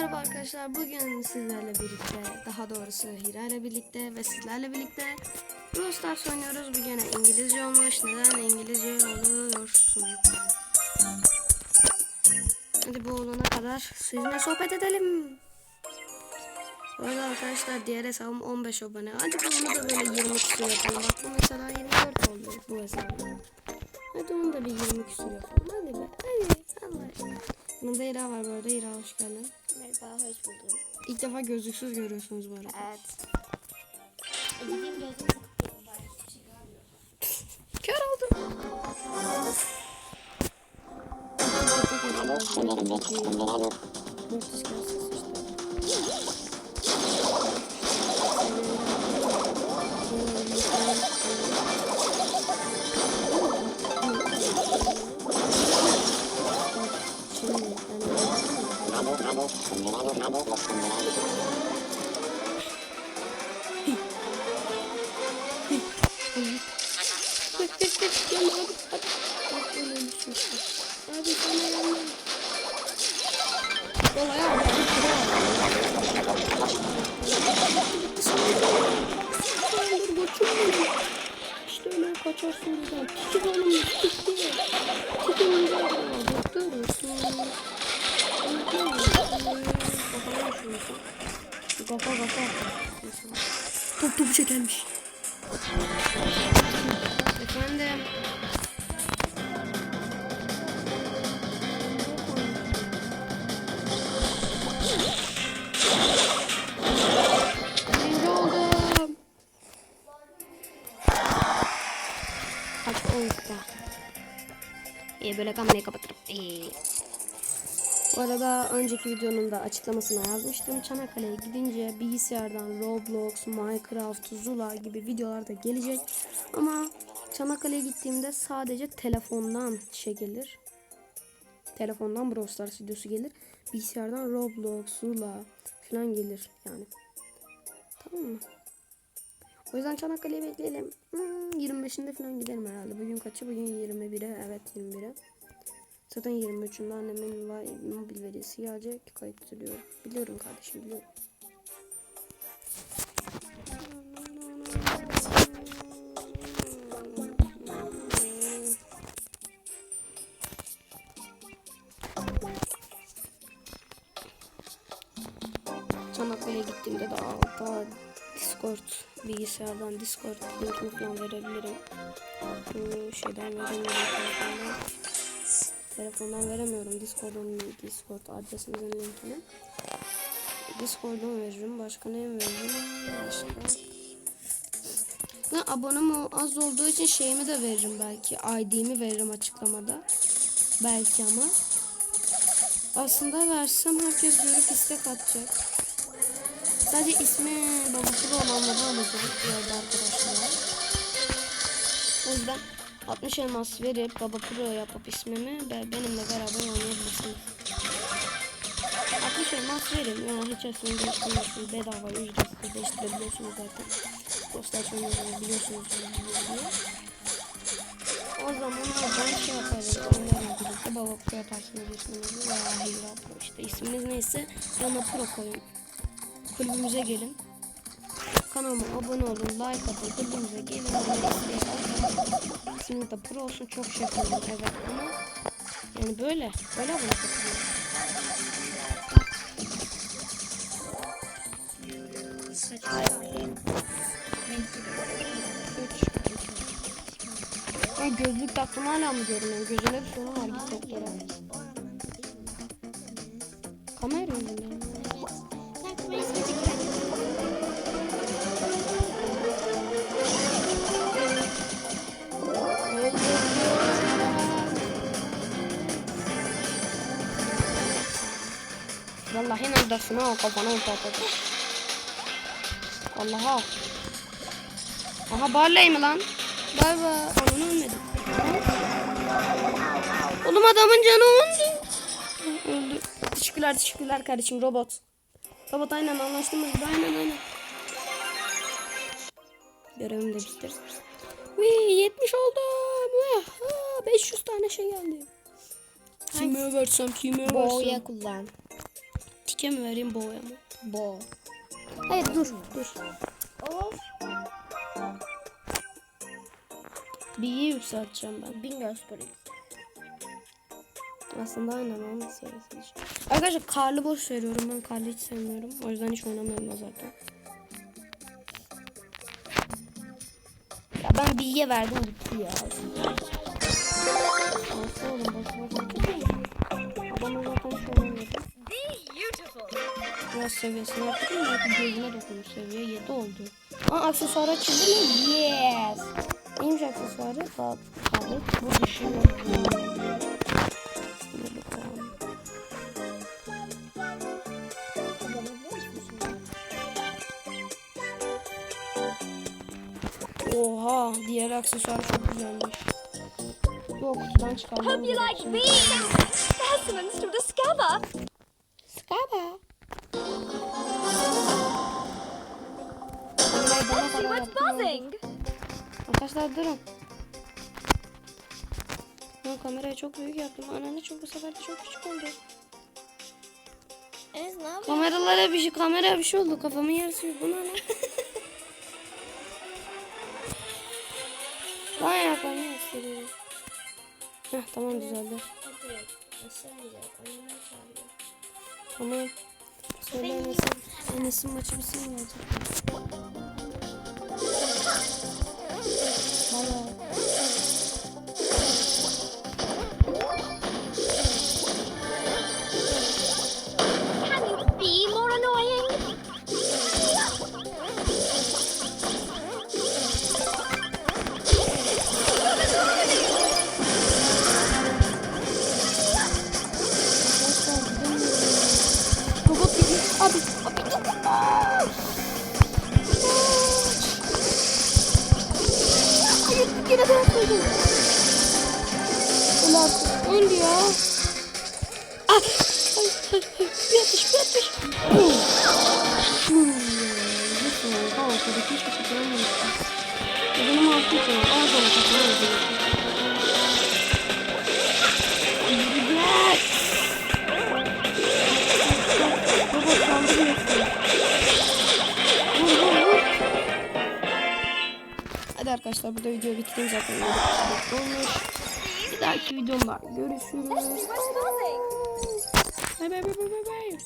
Merhaba arkadaşlar. Bugün sizlerle birlikte, daha doğrusu Hira ile birlikte ve sizlerle birlikte Brawl Stars oynuyoruz. Bu gene İngilizce olmuş. Neden İngilizce oluyorsun? Hadi bu olana kadar sizinle sohbet edelim. Bu arkadaşlar diğer hesabım 15 abone. Hadi bunu da böyle 20 küsur yapalım. Bak bu mesela 24 oldu bu hesabım. Hadi onu da bir 20 küsur yapalım. Hadi be. Hadi. Allah aşkına. Yanımda Hira var bu arada. Hira hoş geldin. Merhaba, hoş buldum. İlk defa gözlüksüz görüyorsunuz bu arada. Evet. Gideyim gözümü kapatayım bari hiçbir şey görmüyorum. Kör oldum. Gel abi. Hadi. Kaçarsın güzel. Tiki oğlum tiki. Tiki güzel. Kafa kafa. Top topu çekermiş. Efendim. Birinci oldum. Bak o işte. İyi böyle kamerayı kapatırım. İyi. Bu arada önceki videonun da açıklamasına yazmıştım. Çanakkale'ye gidince bilgisayardan Roblox, Minecraft, Zula gibi videolar da gelecek. Ama Çanakkale'ye gittiğimde sadece telefondan şey gelir. Telefondan Brawl Stars videosu gelir. Bilgisayardan Roblox, Zula falan gelir yani. Tamam mı? O yüzden Çanakkale'ye bekleyelim. Hmm, 25'inde falan giderim herhalde. Bugün kaçı? Bugün 21'e. Evet 21'e. Zaten 23'ünde annemin mobil verisi gelecek. Kayıtlıyor. Biliyorum kardeşim biliyorum. Çanakkale'ye gittiğimde de alta Discord bilgisayardan Discord linkini falan verebilirim. Bu şeyden veremiyorum Telefondan veremiyorum. Discord'un Discord adresimizin linkini. Discord'dan veririm. Başka ne veririm? Başka. Ve abonem az olduğu için şeyimi de veririm belki. ID'mi veririm açıklamada. Belki ama. Aslında versem herkes görüp istek atacak. Sadece ismi babası olanları alacağım diğer arkadaşlar. O yüzden 60 elmas verip baba pro yapıp ismimi benimle beraber oynayabilirsiniz. 60 elmas verin. Yani hiç aslında değiştirmiyorsunuz. Bedava ücretsiz değiştirebiliyorsunuz zaten. Dostlar oynuyorsunuz biliyorsunuz. O zaman ben şey yaparım. Onlarla birlikte baba pro yaparsınız isminizi veya Hira pro işte. isminiz neyse yanına pro koyun. Kulübümüze gelin. Kanalıma abone olun, like atın, kulübümüze gelin. İsminiz de pro olsun çok şey yapıyorum evet ama yani böyle, böyle abone katılıyorum. Ya gözlük taktım hala mı görünüyor? Gözünde bir sorun var git doktora. Kamera yüzünden. Vallahi neredesin ha kafana patladı. Allah'a. Aha Barley mi lan? Bay bay. Onun ölmedi. Oğlum adamın canı öldü. Öldü. Teşekkürler teşekkürler kardeşim robot. Robot aynen anlaştığımız aynen aynen. Görevim de bitir. Vii 70 oldum. Aha, 500 tane şey geldi. Kime versem kime versem. Boya kullan. Pike mi vereyim boğaya mı? Bo. Hayır dur dur. Of. B'yi yükselteceğim ben. Bingo Spring. Aslında aynen serisi işte. Arkadaşlar karlı boş veriyorum. Ben karlı hiç sevmiyorum. O yüzden hiç oynamıyorum zaten. Ya ben B'ye verdim gitti ya. Nasıl oğlum atıyor Adamı zaten oynamıyordum. Biraz seviyesini yaptım. Belki gözüne dokunur. Seviye 7 oldu. Aa aksesuar açıldı mı? Yes. Neymiş aksesuarı? Daha kaldı. Bu düşünüyor. Sınırlı puan. Oha, diğer aksesuar çok güzelmiş. Yok, kutudan çıkarmam Hope you like being specimens to discover. Buzzing. Arkadaşlar durun. Ben kamerayı çok büyük yaptım. Anneanne çok bu sefer de çok küçük oldu. Enes ne yapıyorsun? Kameralara bir şey, kamera bir şey oldu. Kafamın yarısı yok. Bu ne? Lan Tamam. Söyle Enes'in. Enes'in maçı bitsin mi olacak? Artık. Öl ya. Ah. Hayır, hayır, hayır. Bir atış bir atış. Hmm. Lütfen. Tamam. Tabii hiçbir şey görmemiştim. Ya Benim altım sana. Al sana takma. Gel. Robot saldırıyorsun. Vur vur vur. Hadi arkadaşlar burada video bitireyim zaten. Yedi dakika olmuş. Bir dahaki videomda görüşürüz. Bay bay bay bay bay.